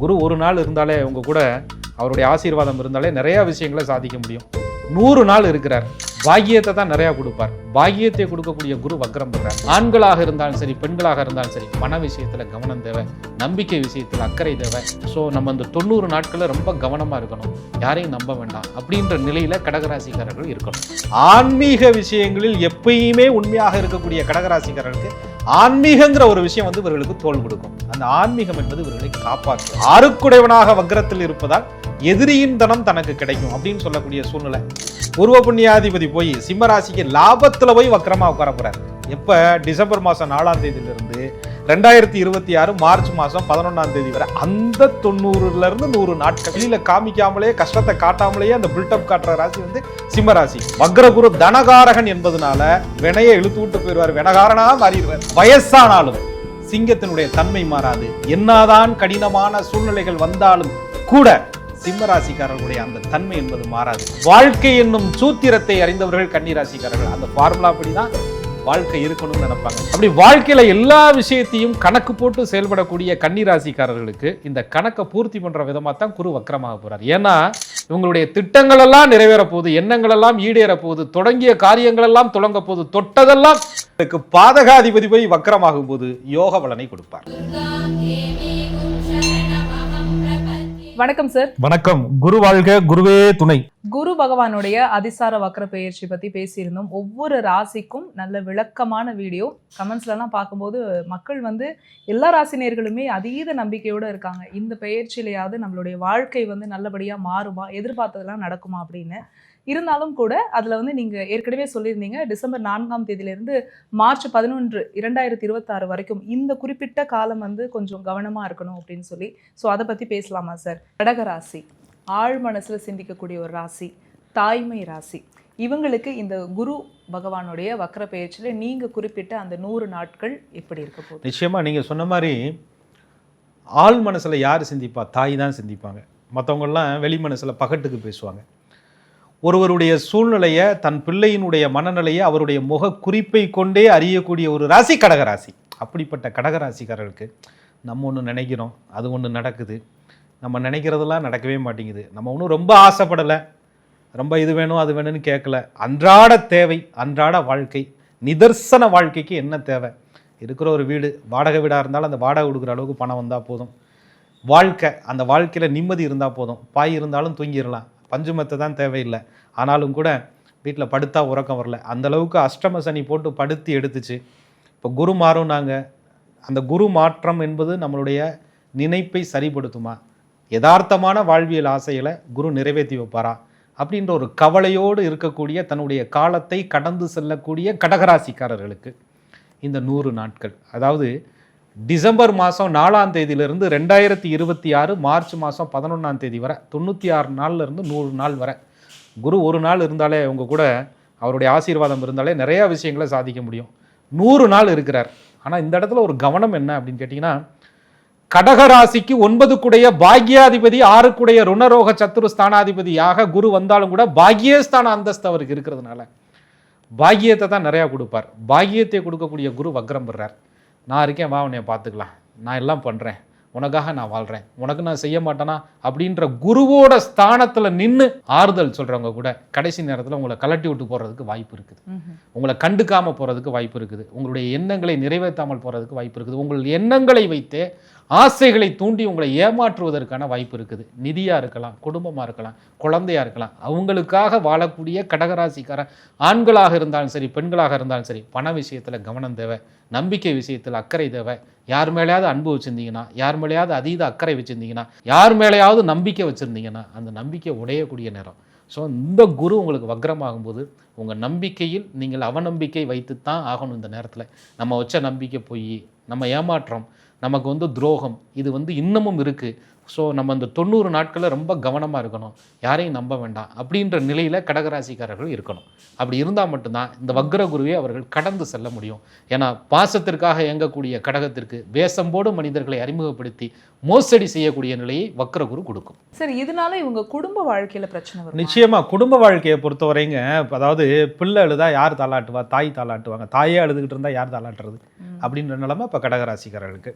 குரு ஒரு நாள் இருந்தாலே உங்கள் கூட அவருடைய ஆசீர்வாதம் இருந்தாலே நிறையா விஷயங்களை சாதிக்க முடியும். நூறு நாள் இருக்கிறார். பாக்கியத்தை தான் நிறையா கொடுப்பார். பாக்கியத்தை கொடுக்கக்கூடிய குரு வக்ரம் பெறார் ஆண்களாக இருந்தாலும் சரி பெண்களாக இருந்தாலும் சரி பண விஷயத்தில் கவனம் தேவை நம்பிக்கை விஷயத்தில் அக்கறை தேவை. ஸோ நம்ம இந்த தொண்ணூறு நாட்களில் ரொம்ப கவனமாக இருக்கணும். யாரையும் நம்ப வேண்டாம் அப்படின்ற நிலையில் கடகராசிக்காரர்கள் இருக்கணும். ஆன்மீக விஷயங்களில் எப்பயுமே உண்மையாக இருக்கக்கூடிய கடகராசிக்காரர்களுக்கு ஆன்மீகங்கிற ஒரு விஷயம் வந்து இவர்களுக்கு தோல் கொடுக்கும். அந்த ஆன்மீகம் என்பது இவர்களை காப்பாற்றும். ஆறுக்குடையவனாக வக்ரத்தில் இருப்பதால் எதிரியின் தனம் தனக்கு கிடைக்கும் அப்படின்னு சொல்லக்கூடிய சூழ்நிலை. பூர்வ புண்ணியாதிபதி போய் சிம்மராசிக்கு லாபத்தில் லாபத்துல போய் வக்கரமாக உட்கார போறாரு. இப்போ டிசம்பர் மாதம் நாலாம் தேதியிலிருந்து ரெண்டாயிரத்தி இருபத்தி ஆறு மார்ச் மாதம் பதினொன்றாம் தேதி வரை அந்த தொண்ணூறுலேருந்து நூறு நாட்கள். வெளியில் காமிக்காமலே கஷ்டத்தை காட்டாமலேயே அந்த பில்டப் காட்டுற ராசி வந்து சிம்ம ராசி. வக்ரகுரு தனகாரகன் என்பதனால வினையை இழுத்து விட்டு போயிடுவார். வினகாரனாக மாறிடுவார். வயசானாலும் சிங்கத்தினுடைய தன்மை மாறாது. என்னதான் கடினமான சூழ்நிலைகள் வந்தாலும் கூட சிம்மராசிக்காரர்களுடைய அந்த தன்மை என்பது மாறாது. வாழ்க்கை என்னும் சூத்திரத்தை அறிந்தவர்கள் கன்னி ராசிக்காரர்கள் அந்த ஃபார்முலா அப்படிதான் வாழ்க்கை இருக்கணும்னு நினைப்பாங்க. அப்படி வாழ்க்கையில எல்லா விஷயத்தையும் கணக்கு போட்டு செயல்படக்கூடிய கன்னி ராசிக்காரர்களுக்கு இந்த கணக்கை பூர்த்தி பண்ற விதமா தான் குரு வக்கரமாக போறார். ஏன்னா இவங்களுடைய திட்டங்கள் எல்லாம் நிறைவேற போகுது எண்ணங்கள் எல்லாம் ஈடேற போகுது தொடங்கிய காரியங்கள் எல்லாம் தொடங்க போகுது தொட்டதெல்லாம் பாதகாதிபதி போய் வக்கரமாகும் போது யோக பலனை கொடுப்பார். வணக்கம் சார் வணக்கம். குரு வாழ்க குருவே துணை. குரு பகவானுடைய அதிசார வக்ர பெயர்ச்சி பத்தி பேசியிருந்தோம். ஒவ்வொரு ராசிக்கும் நல்ல விளக்கமான வீடியோ. கமெண்ட்ஸ்லாம் பார்க்கும்போது மக்கள் வந்து எல்லா ராசினியர்களுமே அதீத நம்பிக்கையோட இருக்காங்க. இந்த பெயர்ச்சியிலையாவது நம்மளுடைய வாழ்க்கை வந்து நல்லபடியா மாறுமா எதிர்பார்த்ததெல்லாம் நடக்குமா அப்படின்னு. இருந்தாலும் கூட அதில் வந்து நீங்கள் ஏற்கனவே சொல்லியிருந்தீங்க டிசம்பர் நான்காம் தேதியிலிருந்து மார்ச் பதினொன்று இரண்டாயிரத்தி இருபத்தாறு வரைக்கும் இந்த குறிப்பிட்ட காலம் வந்து கொஞ்சம் கவனமாக இருக்கணும் அப்படின்னு சொல்லி. ஸோ அதை பற்றி பேசலாமா சார் கடகராசி ஆழ் மனசில் சிந்திக்கக்கூடிய ஒரு ராசி தாய்மை ராசி. இவங்களுக்கு இந்த குரு பகவானுடைய வக்கர பயிற்சியில் நீங்கள் குறிப்பிட்ட அந்த நூறு நாட்கள் எப்படி இருக்க போகுது? நிச்சயமாக நீங்கள் சொன்ன மாதிரி ஆள் மனசில் யார் சிந்திப்பா? தாய் தான் சிந்திப்பாங்க. மற்றவங்கெல்லாம் வெளி மனசில் பகட்டுக்கு பேசுவாங்க. ஒருவருடைய சூழ்நிலையை தன் பிள்ளையினுடைய மனநிலையை அவருடைய முக குறிப்பை கொண்டே அறியக்கூடிய ஒரு ராசி கடகராசி. அப்படிப்பட்ட கடகராசிக்காரர்களுக்கு நம்ம ஒன்று நினைக்கிறோம். அது ஒன்று நடக்குது. நம்ம நினைக்கிறதெல்லாம் நடக்கவே மாட்டேங்குது. நம்ம ஒன்றும் ரொம்ப ஆசைப்படலை. ரொம்ப இது வேணும் அது வேணும்னு கேட்கல. அன்றாட தேவை அன்றாட வாழ்க்கை நிதர்சன வாழ்க்கைக்கு என்ன தேவை? இருக்கிற ஒரு வீடு வாடகை வீடாக இருந்தாலும் அந்த வாடகை கொடுக்குற அளவுக்கு பணம் வந்தால் போதும். வாழ்க்கை அந்த வாழ்க்கையில் நிம்மதி இருந்தால் போதும். பாய் இருந்தாலும் தூங்கிடலாம். பஞ்சுமத்தை தான் தேவையில்லை. ஆனாலும் கூட வீட்டில் படுத்தா உறக்கம் வரல. அந்த அளவுக்கு அஷ்டம சனி போட்டு படுத்தி எடுத்துச்சு. இப்போ குரு மாறும் நாங்கள் அந்த குரு மாற்றம் என்பது நம்மளுடைய நினைப்பை சரிப்படுத்துமா? யதார்த்தமான வாழ்வியல் ஆசைகளை குரு நிறைவேற்றி வைப்பாரா? அப்படின்ற ஒரு கவலையோடு இருக்கக்கூடிய தன்னுடைய காலத்தை கடந்து செல்லக்கூடிய கடகராசிக்காரர்களுக்கு இந்த நூறு நாட்கள். அதாவது டிசம்பர் மாதம் நாலாம் தேதியிலிருந்து ரெண்டாயிரத்தி இருபத்தி ஆறு மார்ச் மாதம் பதினொன்றாம் தேதி வரை தொண்ணூற்றி ஆறு நாள்ல இருந்து நூறு நாள் வரை. குரு ஒரு நாள் இருந்தாலே அவங்க கூட அவருடைய ஆசீர்வாதம் இருந்தாலே நிறையா விஷயங்களை சாதிக்க முடியும். நூறு நாள் இருக்கிறார். ஆனால் இந்த இடத்துல ஒரு கவனம் என்ன அப்படின்னு கேட்டிங்கன்னா கடகராசிக்கு ஒன்பதுக்குடைய பாக்யாதிபதி ஆறுக்குடைய ருணரோக சத்துரு ஸ்தானாதிபதியாக குரு வந்தாலும் கூட பாக்யஸ்தான அந்தஸ்து அவருக்கு இருக்கிறதுனால பாக்கியத்தை தான் நிறையா கொடுப்பார். பாக்கியத்தை கொடுக்கக்கூடிய குரு வக்ரம் பெறார் நான் இருக்கேன் வா உன்னைய பார்த்துக்கலாம். நான் எல்லாம் பண்ணுறேன் உனக்காக நான் வாழ்கிறேன் உனக்கு நான் செய்ய மாட்டேனா? அப்படின்ற குருவோட ஸ்தானத்தில் நின்று ஆறுதல் சொல்கிறவங்க கூட கடைசி நேரத்தில் உங்களை கலட்டி விட்டு போகிறதுக்கு வாய்ப்பு இருக்குது. உங்களை கண்டுக்காம போகிறதுக்கு வாய்ப்பு இருக்குது. உங்களுடைய எண்ணங்களை நிறைவேற்றாமல் போகிறதுக்கு வாய்ப்பு இருக்குது. உங்கள் எண்ணங்களை வைத்தே ஆசைகளை தூண்டி உங்களை ஏமாற்றுவதற்கான வாய்ப்பு இருக்குது. நிதியாக இருக்கலாம் குடும்பமாக இருக்கலாம் குழந்தையாக இருக்கலாம். அவங்களுக்காக வாழக்கூடிய கடகராசிக்கார ஆண்களாக இருந்தாலும் சரி பெண்களாக இருந்தாலும் சரி பண விஷயத்தில் கவனம் தேவை நம்பிக்கை விஷயத்தில் அக்கறை தேவை. யார் மேலேயாவது அன்பு வச்சுருந்தீங்கன்னா யார் மேலேயாவது அதீத அக்கறை வச்சுருந்தீங்கன்னா யார் மேலேயாவது நம்பிக்கை வச்சுருந்தீங்கன்னா அந்த நம்பிக்கை உடையக்கூடிய நேரம். ஸோ இந்த குரு உங்களுக்கு வக்ரமாகும்போது உங்கள் நம்பிக்கையில் நீங்கள் அவநம்பிக்கை வைத்து தான் ஆகணும் இந்த நேரத்தில். நம்ம வச்ச நம்பிக்கை போய் நம்ம ஏமாற்றம் நமக்கு வந்து துரோகம். இது வந்து இன்னமும் இருக்குது ஸோ நம்ம இந்த தொண்ணூறு நாட்களில் ரொம்ப கவனமாக இருக்கணும். யாரையும் நம்ப வேண்டாம் அப்படின்ற நிலையில் கடகராசிக்காரர்கள் இருக்கணும். அப்படி இருந்தால் மட்டும்தான் இந்த வக்ர குருவை அவர்கள் கடந்து செல்ல முடியும். ஏன்னா பாசத்திற்காக இயங்கக்கூடிய கடகத்திற்கு வேஷம் போடும் மனிதர்களை அறிமுகப்படுத்தி மோசடி செய்யக்கூடிய நிலையை வக்ர குரு கொடுக்கும். சார் இதனால இவங்க குடும்ப வாழ்க்கையில பிரச்சனை வரும்? நிச்சயமா குடும்ப வாழ்க்கையை பொறுத்தவரைங்க இப்ப அதாவது பிள்ளை அழுதா யார் தாளாட்டுவா? தாய் தாளாட்டுவாங்க. தாயே அழுதுகிட்டு இருந்தா யார் தாளாட்டுறது? அப்படின்ற நிலைமை இப்போ கடகராசிக்காரர்களுக்கு.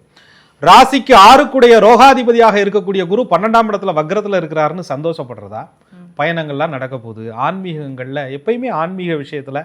ராசிக்கு ஆறுக்குடைய ரோகாதிபதியாக இருக்கக்கூடிய குரு பன்னெண்டாம் இடத்துல வக்ரத்துல இருக்கிறாருன்னு சந்தோஷப்படுறதா? பயணங்கள்லாம் நடக்க போகுது. ஆன்மீகங்களில் எப்பயுமே ஆன்மீக விஷயத்துல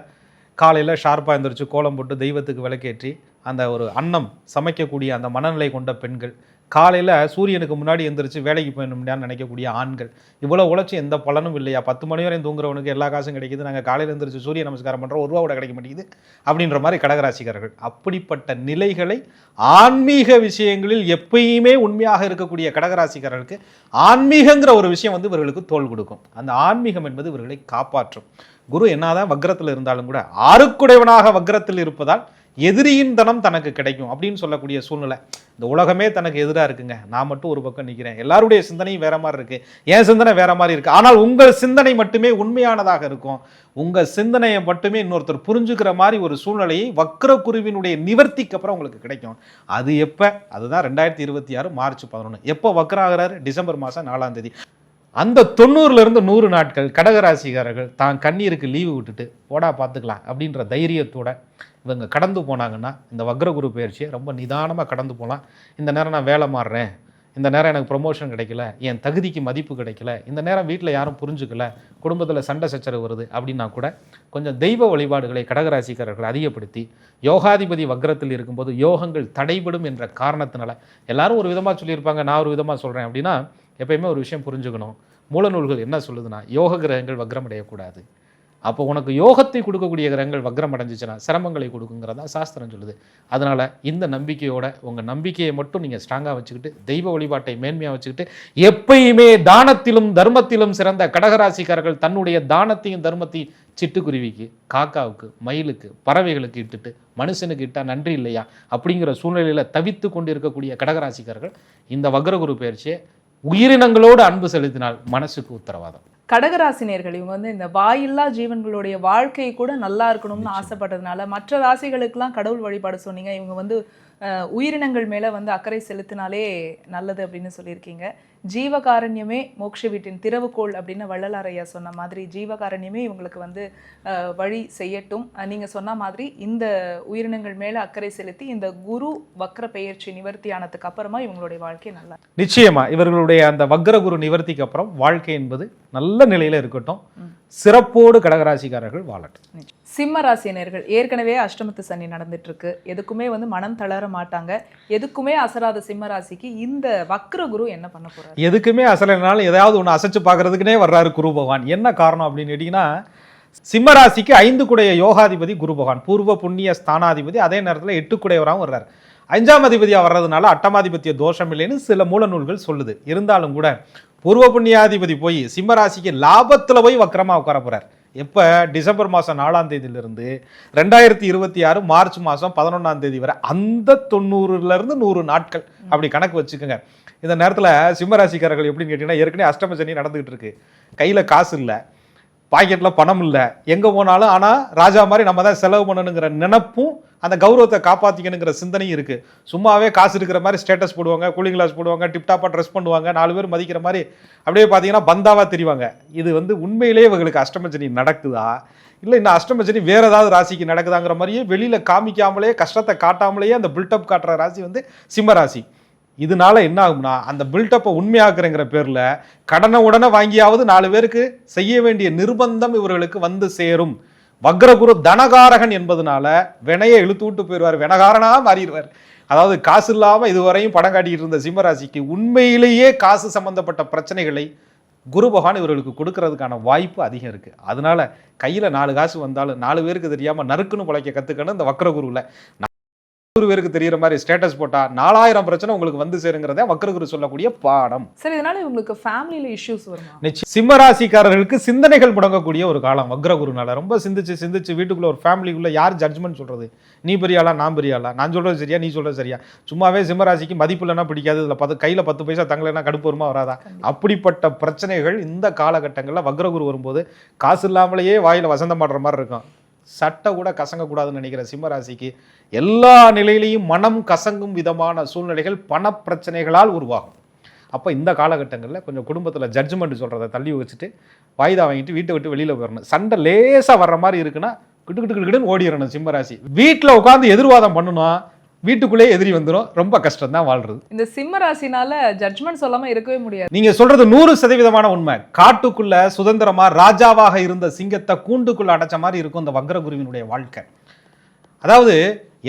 காலையில் ஷார்ப்பாக எழுந்திரிச்சு கோலம் போட்டு தெய்வத்துக்கு விளக்கேற்றி அந்த ஒரு அன்னம் சமைக்கக்கூடிய அந்த மனநிலை கொண்ட பெண்கள் காலையில் சூரியனுக்கு முன்னாடி எந்திரிச்சு வேலைக்கு போயணும்னு நினைக்கக்கூடிய ஆண்கள். இவ்வளோ உழைச்சி எந்த பலனும் இல்லையா? பத்து மணி வரையும் தூங்குறவனுக்கு எல்லா காசும் கிடைக்குது. நாங்கள் காலையில் எந்திரிச்சு சூரிய நமஸ்காரம் பண்ணுறோம் ஒரு ரூபா கூட கிடைக்க மாட்டேங்குது அப்படின்ற மாதிரி கடகராசிக்காரர்கள். அப்படிப்பட்ட நிலைகளை ஆன்மீக விஷயங்களில் எப்பயுமே உண்மையாக இருக்கக்கூடிய கடகராசிக்காரர்களுக்கு ஆன்மீகங்கிற ஒரு விஷயம் வந்து இவர்களுக்கு தோல் கொடுக்கும். அந்த ஆன்மீகம் என்பது இவர்களை காப்பாற்றும். குரு என்னதான் வக்ரத்தில் இருந்தாலும் கூட ஆறுக்குடையவனாக வக்ரத்தில் இருப்பதால் எதிரியின் தனம் தனக்கு கிடைக்கும் அப்படின்னு சொல்லக்கூடிய சூழ்நிலை. இந்த உலகமே தனக்கு எதிராக இருக்குங்க. நான் மட்டும் ஒரு பக்கம் நிற்கிறேன் எல்லாருடைய சிந்தனையும் வேற மாதிரி இருக்கு. என் சிந்தனை வேற மாதிரி இருக்கு. ஆனால் உங்கள் சிந்தனை மட்டுமே உண்மையானதாக இருக்கும். உங்கள் சிந்தனையை மட்டுமே இன்னொருத்தர் புரிஞ்சுக்கிற மாதிரி ஒரு சூழ்நிலையை வக்ர குருவினுடைய நிவர்த்திக்கு அப்புறம் உங்களுக்கு கிடைக்கும். அது எப்போ? அதுதான் ரெண்டாயிரத்தி இருபத்தி ஆறு மார்ச் பதினொன்று எப்போ வக்ரம் ஆகுறாரு? டிசம்பர் மாதம் நாலாம் தேதி. அந்த தொண்ணூறுல இருந்து நூறு நாட்கள் கடகராசிக்காரர்கள் தான் கண்ணீருக்கு லீவு விட்டுட்டு போடா பார்த்துக்கலாம். அப்படின்ற தைரியத்தோட இவங்க கடந்து போனாங்கன்னா இந்த வக்ரகுரு பயிற்சியை ரொம்ப நிதானமாக கடந்து போகலாம் இந்த நேரம் நான் வேலை மாறுறேன். இந்த நேரம் எனக்கு ப்ரொமோஷன் கிடைக்கல. என் தகுதிக்கு மதிப்பு கிடைக்கல. இந்த நேரம் வீட்டில் யாரும் புரிஞ்சுக்கல. குடும்பத்தில் சண்டை சச்சரவு வருது அப்படின்னா கூட கொஞ்சம் தெய்வ வழிபாடுகளை கடகராசிக்காரர்கள் அதிகப்படுத்தி யோகாதிபதி வக்ரத்தில் இருக்கும்போது யோகங்கள் தடைபடும் என்ற காரணத்தினால எல்லாரும் ஒரு விதமாக சொல்லியிருப்பாங்க நான் ஒரு விதமாக சொல்கிறேன் அப்படின்னா எப்பயுமே ஒரு விஷயம் புரிஞ்சுக்கணும். மூலநூல்கள் என்ன சொல்லுதுன்னா யோக கிரகங்கள் வக்ரம் அடையக்கூடாது. அப்போ உனக்கு யோகத்தை கொடுக்கக்கூடிய கிரகங்கள் வக்ரம் அடைஞ்சிச்சுன்னா சிரமங்களை கொடுக்குங்கிறதா சாஸ்திரம் சொல்லுது. அதனால் இந்த நம்பிக்கையோட உங்கள் நம்பிக்கையை மட்டும் நீங்கள் ஸ்ட்ராங்காக வச்சுக்கிட்டு தெய்வ வழிபாட்டை மேன்மையாக வச்சுக்கிட்டு எப்பயுமே தானத்திலும் தர்மத்திலும் சிறந்த கடகராசிக்காரர்கள் தன்னுடைய தானத்தையும் தர்மத்தையும் சிட்டுக்குருவிக்கு காக்காவுக்கு மயிலுக்கு பறவைகளுக்கு இட்டுட்டு மனுஷனுக்கு இட்டால் நன்றி இல்லையா அப்படிங்கிற சூழ்நிலையில் தவித்து கொண்டு இருக்கக்கூடிய கடகராசிக்காரர்கள் இந்த வக்ரகுரு பயிற்சியை உயிரினங்களோடு அன்பு செலுத்தினால் மனசுக்கு உத்தரவாதம். கடகராசினியர்கள் இவங்க வந்து இந்த வாயில்லா ஜீவன்களுடைய வாழ்க்கை கூட நல்லா இருக்கணும்னு ஆசைப்பட்டதுனால மற்ற ராசிகளுக்கெல்லாம் கடவுள் வழிபாடு சொன்னீங்க. இவங்க வந்து உயிரினங்கள் மேல வந்து அக்கறை செலுத்தினாலே நல்லது அப்படின்னு சொல்லியிருக்கீங்க. ஜீவகாரண்யமே மோட்ச வீட்டின் திறவுகோல் அப்படின்னு வள்ளலார் ஐயா சொன்ன மாதிரி ஜீவகாரண்யமே இவங்களுக்கு வந்து வழி செய்யட்டும். அஹ், நீங்க சொன்ன மாதிரி இந்த உயிரினங்கள் மேல அக்கறை செலுத்தி இந்த குரு வக்ர பெயர்ச்சி நிவர்த்தி ஆனதுக்கு அப்புறமா இவங்களுடைய வாழ்க்கை நல்லா நிச்சயமா இவர்களுடைய அந்த வக்ரகுரு நிவர்த்திக்கு அப்புறம் வாழ்க்கை என்பது நல்ல நிலையில இருக்கட்டும். சிறப்போடு கடகராசிக்காரர்கள் வாழட்டும். சிம்ம ராசினியர்கள் ஏற்கனவே அஷ்டமத்து சனி நடந்துட்டு இருக்கு எதுக்குமே வந்து மனம் தளர மாட்டாங்க. எதுக்குமே அசராத சிம்ம ராசிக்கு இந்த வக்ர குரு என்ன பண்ண போறாரு? எதுக்குமே அசலைனாலும் ஏதாவது ஒன்று அசைச்சு பார்க்கறதுக்குனே வர்றாரு குரு பகவான். என்ன காரணம் அப்படின்னு கேட்டிங்கன்னா சிம்மராசிக்கு ஐந்து குடைய யோகாதிபதி குரு பகவான். பூர்வ புண்ணிய ஸ்தானாதிபதி அதே நேரத்தில் எட்டு குடையவராகவும் வர்றார். அஞ்சாம் அதிபதியாக வர்றதுனால அட்டமாதிபத்திய தோஷம் இல்லைன்னு சில மூல நூல்கள் சொல்லுது. இருந்தாலும் கூட பூர்வ புண்ணியாதிபதி போய் சிம்மராசிக்கு லாபத்தில் போய் வக்கரமாக உட்கார போகிறார் எப்போ? டிசம்பர் மாதம் நாலாம் தேதியிலிருந்து ரெண்டாயிரத்தி இருபத்தி ஆறு மார்ச் மாதம் பதினொன்றாம் தேதி வரை அந்த தொண்ணூறுலேருந்து நூறு நாட்கள். அப்படி கணக்கு வச்சுக்கோங்க. இந்த நேரத்தில் சிம்மராசிக்காரர்கள் எப்படின்னு கேட்டிங்கன்னா ஏற்கனவே அஷ்டம சனி நடந்துகிட்டு இருக்கு. கையில் காசு இல்லை. பாக்கெட்டில் பணம் இல்லை. எங்கே போனாலும் ஆனால் ராஜா மாதிரி நம்ம தான் செலவு பண்ணணுங்கிற நினப்பும் அந்த கௌரவத்தை காப்பாற்றிக்கணுங்கிற சிந்தனையும் இருக்குது சும்மாவே காசு இருக்கிற மாதிரி ஸ்டேட்டஸ் போடுவாங்க கூலிங் கிளாஸ் போடுவாங்க டிப்டாப்பாக ட்ரெஸ் பண்ணுவாங்க நாலு பேர் மதிக்கிற மாதிரி அப்படியே பார்த்தீங்கன்னா பந்தாவாக தெரிவாங்க. இது வந்து உண்மையிலேயே இவங்களுக்கு அஷ்டமச்சனி நடக்குதா? இல்லை இன்னும் அஷ்டமச்சனி வேறு ஏதாவது ராசிக்கு நடக்குதாங்கிற மாதிரியே வெளியில் காமிக்காமலே கஷ்டத்தை காட்டாமலேயே அந்த பில்டப் காட்டுற ராசி வந்து சிம்ம ராசி. இதனால என்ன ஆகும்னா அந்த பில்டப்பை உண்மையாக்குறேங்கிற பேரில் கடனை உடனே வாங்கியாவது நாலு பேருக்கு செய்ய வேண்டிய நிர்பந்தம் இவர்களுக்கு வந்து சேரும். வக்ரகுரு தனகாரகன் என்பதனால வினையை இழுத்து விட்டு போயிடுவார். வினகாரனாக மாறிடுவார். அதாவது காசு இல்லாமல் இதுவரையும் படம் காட்டிட்டு இருந்த சிம்மராசிக்கு உண்மையிலேயே காசு சம்பந்தப்பட்ட பிரச்சனைகளை குரு பகவான் இவர்களுக்கு கொடுக்கறதுக்கான வாய்ப்பு அதிகம் இருக்கு. அதனால கையில் நாலு காசு வந்தாலும் நாலு பேருக்கு தெரியாமல் நறுக்குன்னு பிழைக்க கற்றுக்கணும் இந்த வக்ரகுருவில் நூறு பேருக்கு தெரியிற மாதிரி ஸ்டேட்டஸ் போட்டா நாலாயிரம் பிரச்சனை உங்களுக்கு வந்து சேருங்கிறத வக்ரகுரு சொல்லக்கூடிய பாடம். சரி இதனால இவங்களுக்கு ஃபேமிலியில இஷ்யூஸ் வருமா? சிம்மராசிக்காரர்களுக்கு சிந்தனைகள் முடங்கக்கூடிய ஒரு காலம் வக்ரகுருனால ரொம்ப சிந்திச்சு சிந்திச்சு வீட்டுக்குள்ள ஒரு ஃபேமிலிக்குள்ள யார் ஜட்ஜ்மெண்ட் சொல்றது? நீ பெரியாளா நான் பெரியாளா? நான் சொல்றது சரியா நீ சொல்றது சரியா? சும்மாவே சிம்மராசிக்கு மதிப்பு இல்லைன்னா பிடிக்காது. இதுல பத்து கையில பத்து பைசா தங்கலைன்னா கடுப்பு வருமா வராதா? அப்படிப்பட்ட பிரச்சனைகள் இந்த காலகட்டங்களில் வக்ரகுரு வரும்போது காசு இல்லாமலேயே வாயில வசந்தம் மாடுற மாதிரி இருக்கும். சட்டை கூட கசங்கக்கூடாதுன்னு நினைக்கிற சிம்மராசிக்கு எல்லா நிலையிலையும் மனம் கசங்கும் விதமான சூழ்நிலைகள் பணப்பிரச்சனைகளால் உருவாகும். அப்போ இந்த காலகட்டங்களில் கொஞ்சம் குடும்பத்தில் ஜட்ஜ்மெண்ட் சொல்கிறத தள்ளி வச்சுட்டு வாய்தா வாங்கிட்டு வீட்டை விட்டு வெளியில் போயிடணும். சண்டை லேசாக வர்ற மாதிரி இருக்குன்னா கிட்டு கிட்டு கிட்டுன்னு ஓடிடணும் சிம்மராசி. வீட்டில் உட்காந்து எதிர்வாதம் பண்ணணும் வீட்டுக்குள்ளே எதிரி வந்துடும் ரொம்ப கஷ்டம் தான் வாழ்றது. இந்த சிம்ம ராசினால ஜட்ஜ்மெண்ட் சொல்லாம இருக்கவே முடியாது. நீங்க சொல்றது நூறு சதவீதமான உண்மை. காட்டுக்குள்ள சுதந்திரமா ராஜாவாக இருந்த சிங்கத்தை கூண்டுக்குள்ள அடைச்ச மாதிரி இருக்கும் இந்த வக்ரகுருவினுடைய வாழ்க்கை. அதாவது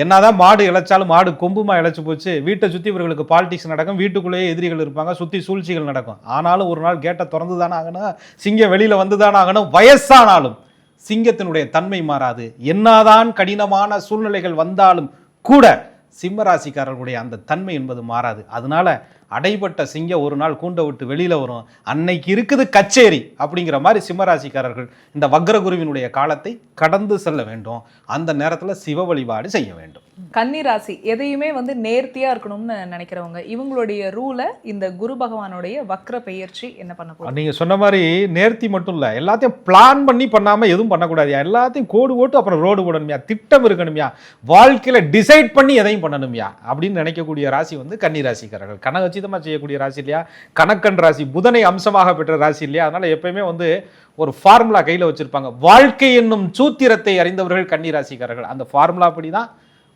என்னதான் மாடு இழைச்சாலும் மாடு கொம்புமா இழைச்சு போச்சு வீட்டை சுத்தி இவர்களுக்கு பாலிடிக்ஸ் நடக்கும் வீட்டுக்குள்ளேயே எதிரிகள் இருப்பாங்க சுத்தி சூழ்ச்சிகள் நடக்கும். ஆனாலும் ஒரு நாள் கேட்டை திறந்து தானே ஆகணும் சிங்கம் வெளியில வந்து தானே ஆகணும் வயசானாலும் சிங்கத்தினுடைய தன்மை மாறாது. என்னதான் கடினமான சூழ்நிலைகள் வந்தாலும் கூட சிம்ம ராசிக்காரர்களுடைய அந்த தன்மை என்பது மாறாது. அதனால அடைபட்ட சிங்கம் ஒரு நாள் கூண்டை விட்டு வெளியில வரும். அன்னைக்கு இருக்குது கச்சேரி அப்படிங்கிற மாதிரி சிம்ம ராசிக்காரர்கள் இந்த வக்ரகுருவினுடைய காலத்தை கடந்து செல்ல வேண்டும். அந்த நேரத்துல சிவ வழிபாடு செய்ய வேண்டும். கன்னி ராசி எதையுமே வந்து நேர்த்தியா இருக்கணும்னு நினைக்கிறவங்க இவங்களுடைய ரூலை இந்த குரு பகவானுடைய வக்ர பெயர்ச்சி என்ன பண்ண போகுது? நீங்க சொன்ன மாதிரி நேர்த்தி மட்டும் இல்ல எல்லாத்தையும் பிளான் பண்ணி பண்ணாம எதுவும் பண்ணக்கூடாதுயா? எல்லாத்தையும் கோடு போட்டு அப்புறம் ரோடு போடணும்யா? திட்டம் இருக்கணும்யா? வாழ்க்கையில டிசைட் பண்ணி எதையும் பண்ணணும்யா? அப்படின்னு நினைக்கக்கூடிய ராசி வந்து கன்னி ராசிக்காரர்கள் கனகச்சிதமா செய்யக்கூடிய ராசி இல்லையா? கணக்கன் ராசி புதனை அம்சமாக பெற்ற ராசி இல்லையா? அதனால எப்பயுமே வந்து ஒரு ஃபார்முலா கையில வச்சிருப்பாங்க. வாழ்க்கை என்னும் சூத்திரத்தை அறிந்தவர்கள் கன்னி ராசிக்காரர்கள் அந்த ஃபார்முலா படி தான்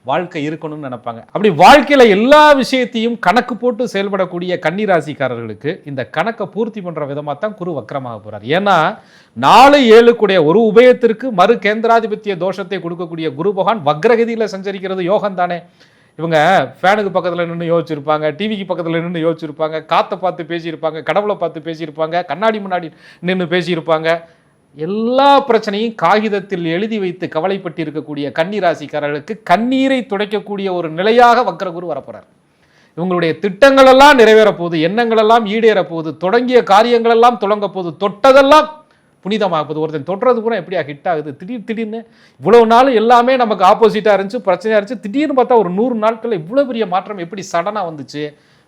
வாழ்க்கை இருக்கணும்னு நினைப்பாங்க. அப்படி வாழ்க்கையில எல்லா விஷயத்தையும் கணக்கு போட்டு செயல்படக்கூடிய கன்னிராசிக்காரர்களுக்கு இந்த கணக்கை பூர்த்தி பண்ணுற விதமாக தான் குரு வக்கரமாக போறார். ஏன்னா நாலு ஏழுக்குடைய ஒரு உபயத்திற்கு மறு கேந்திராதிபத்திய தோஷத்தை கொடுக்கக்கூடிய குரு பகவான் வக்ரகதியில் சஞ்சரிக்கிறது யோகம் தானே இவங்க ஃபேனுக்கு பக்கத்தில் நின்று யோசிச்சிருப்பாங்க டிவிக்கு பக்கத்தில் நின்று யோசிச்சிருப்பாங்க காற்றை பார்த்து பேசியிருப்பாங்க கடவுளை பார்த்து பேசியிருப்பாங்க கண்ணாடி முன்னாடி நின்று பேசியிருப்பாங்க. எல்லா பிரச்சனையும் காகிதத்தில் எழுதி வைத்து கவலைப்பட்டு இருக்கக்கூடிய கன்னிராசிக்காரர்களுக்கு கண்ணீரை துடைக்கக்கூடிய ஒரு நிலையாக வக்கரகுரு வரப்போறார். இவங்களுடைய திட்டங்களெல்லாம் நிறைவேற போகுது ஈடேற போகுது தொடங்கிய காரியங்களெல்லாம் தொடங்க போகுது தொட்டதெல்லாம் புனிதமாக ஒருத்தன் தொடுறது கூட எப்படியா ஹிட் ஆகுது? திடீர் திடீர்னு இவ்வளவு நாள் எல்லாமே நமக்கு ஆப்போசிட்டாக இருந்துச்சு பிரச்சனையாக இருந்துச்சு. திடீர்னு பார்த்தா ஒரு நூறு நாட்களில் இவ்வளோ பெரிய மாற்றம் எப்படி சடனாக வந்துச்சு?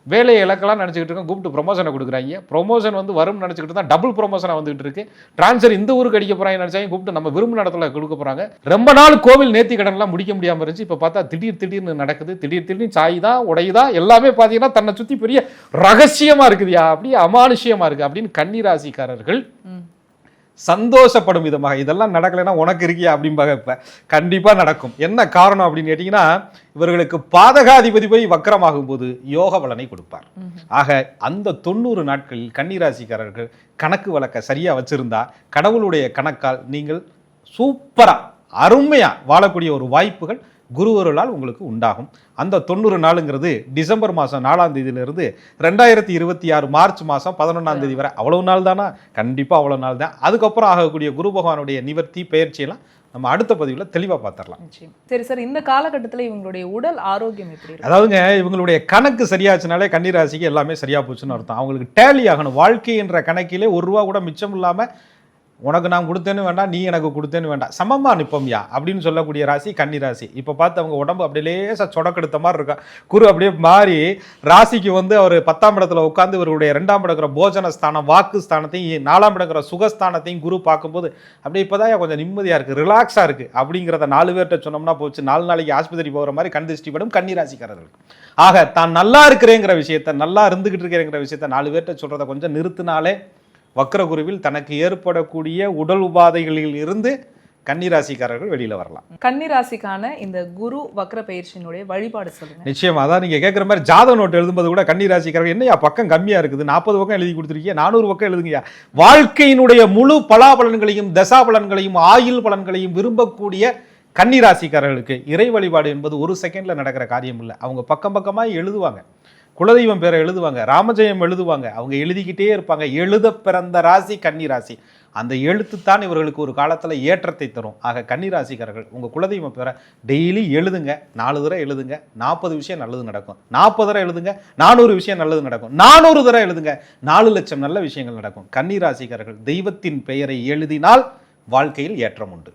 வேலையை இலக்கெல்லாம் நினச்சிக்கிட்டு இருக்கோம் கூப்பிட்டு ப்ரொமோஷனை கொடுக்குறாங்க. ப்ரொமோஷன் வந்து வரும்னு நினச்சிக்கிட்டு தான் டபுள் ப்ரொமோஷனாக வந்துகிட்டு இருக்கு. ட்ரான்ஸ்ஃபர் இந்த ஊருக்கு அடிக்க போகிறாங்க நினச்சாங்க. கூப்பிட்டு நம்ம விரும்பின இடத்துல கொடுக்க போகிறாங்க ரொம்ப நாள் கோவில் நேர்த்தி கடன்லாம் முடிக்க முடியாமல் இருந்துச்சு. இப்போ பார்த்தா திடீர் திடீர்னு நடக்குது. திடீர் திடீர்னு சாய் தான் உடையுதா? எல்லாமே பார்த்தீங்கன்னா தன்னை சுற்றி பெரிய ரகசியமாக இருக்குதுயா? அப்படியே அமானுஷியமாக இருக்குது அப்படின்னு கன்னிராசிக்காரர்கள் ம். சந்தோஷப்படும் விதமாக இதெல்லாம் நடக்கலைன்னா உனக்கு இருக்கியா? அப்படிம்பாங்க இப்ப கண்டிப்பா நடக்கும். என்ன காரணம் அப்படின்னு கேட்டீங்கன்னா இவர்களுக்கு பாதகாதிபதி போய் வக்கரமாகும் போது யோக பலனை கொடுப்பார். ஆக அந்த தொண்ணூறு நாட்களில் கன்னிராசிக்காரர்கள் கணக்கு வழக்க சரியா வச்சிருந்தா கடவுளுடைய கணக்கால் நீங்கள் சூப்பரா அருமையா வாழக்கூடிய ஒரு வாய்ப்புகள் குருவருளால் உங்களுக்கு உண்டாகும். அந்த தொண்ணூறு நாளுங்கிறது டிசம்பர் மாதம் நாலாம் தேதியிலிருந்து ரெண்டாயிரத்தி இருபத்தி ஆறு மார்ச் மாதம் பதினொன்றாம் தேதி வரை. அவ்வளவு நாள் தானா? கண்டிப்பாக அவ்வளவு நாள் தான். அதுக்கப்புறம் ஆகக்கூடிய குரு பகவானுடைய நிவர்த்தி பயிற்சியெல்லாம் நம்ம அடுத்த பதிவில் தெளிவாக பார்த்துடலாம். சரி சார். இந்த காலகட்டத்துல இவங்களுடைய உடல் ஆரோக்கியம் எப்படி அதாவதுங்க இவங்களுடைய கணக்கு சரியாச்சுனாலே கன்னிராசிக்கு எல்லாமே சரியா போச்சுன்னு அர்த்தம். அவங்களுக்கு டேலி ஆகணும். வாழ்க்கை என்ற கணக்கிலே ஒரு ரூபா கூட மிச்சம் இல்லாம உனக்கு நான் கொடுத்தேன்னு வேண்டாம் நீ எனக்கு கொடுத்தேன்னு வேண்டாம் சமமாக நிப்போம்யா? அப்படின்னு சொல்லக்கூடிய ராசி கன்னி ராசி. இப்போ பார்த்து அவங்க உடம்பு அப்படியே லேசாக சொடக்கெடுத்த மாதிரி இருக்கா? குரு அப்படியே மாறி ராசிக்கு வந்து அவர் பத்தாம் இடத்துல உட்காந்து இவருடைய ரெண்டாம் இடங்கிற போஜன ஸ்தானம் வாக்கு ஸ்தானத்தையும் நாலாம் இடங்கிற சுகஸ்தானத்தையும் குரு பார்க்கும்போது அப்படியே இப்போதான் கொஞ்சம் நிம்மதியாக இருக்குது ரிலாக்ஸாக இருக்குது அப்படிங்கிறத நாலு பேர்கிட்ட சொன்னோம்னா போச்சு. நாலு நாளைக்கு ஆஸ்பத்திரி போகிற மாதிரி கண் திருஷ்டி படும் கன்னி ராசிக்காரர்களுக்கு ஆக தான் நல்லா இருக்கிறேங்கிற விஷயத்த நல்லா இருந்துகிட்டு இருக்கிறேங்கிற விஷயத்த நாலு பேர்கிட்ட சொல்கிறத கொஞ்சம் நிறுத்தினாலே வக்ரகுருவில் தனக்கு ஏற்படக்கூடிய உடல் உபாதைகளில் இருந்து கன்னிராசிக்காரர்கள் வெளியில வரலாம். கன்னி ராசிக்கான இந்த குரு வக்ர பயிற்சியினுடைய வழிபாடு சொல்லுங்க. நிச்சயமா அதான் நீங்க கேட்குற மாதிரி ஜாதக நோட் எழுதும்போது கூட கன்னிராசிக்காரர்கள் என்னையா பக்கம் கம்மியா இருக்குது நாற்பது பக்கம் எழுதி கொடுத்துருக்கீங்க நானூறு பக்கம் எழுதுங்கய்யா? வாழ்க்கையினுடைய முழு பலாபலன்களையும் தசாபலன்களையும் ஆயுள் பலன்களையும் விரும்பக்கூடிய கன்னிராசிக்காரர்களுக்கு இறை வழிபாடு என்பது ஒரு செகண்ட்ல நடக்கிற காரியம் இல்லை. அவங்க பக்கம் பக்கமா எழுதுவாங்க. குலதெய்வம் பேரை எழுதுவாங்க ராமஜெயம் எழுதுவாங்க அவங்க எழுதிக்கிட்டே இருப்பாங்க. எழுத பிறந்த ராசி கன்னி ராசி. அந்த எழுத்து தான் இவர்களுக்கு ஒரு காலத்தில் ஏற்றத்தை தரும். ஆக கன்னி ராசிக்காரர்கள் உங்கள் குலதெய்வம் பேரை டெய்லி எழுதுங்க. நாலு தடவை எழுதுங்க. நாற்பது விஷயம் நல்லது நடக்கும். நாற்பது தடவை எழுதுங்க. நானூறு விஷயம் நல்லது நடக்கும். நானூறு தடவை எழுதுங்க. நாலு லட்சம் நல்ல விஷயங்கள் நடக்கும். கன்னி ராசிக்காரர்கள் தெய்வத்தின் பெயரை எழுதினால் வாழ்க்கையில் ஏற்றம் உண்டு.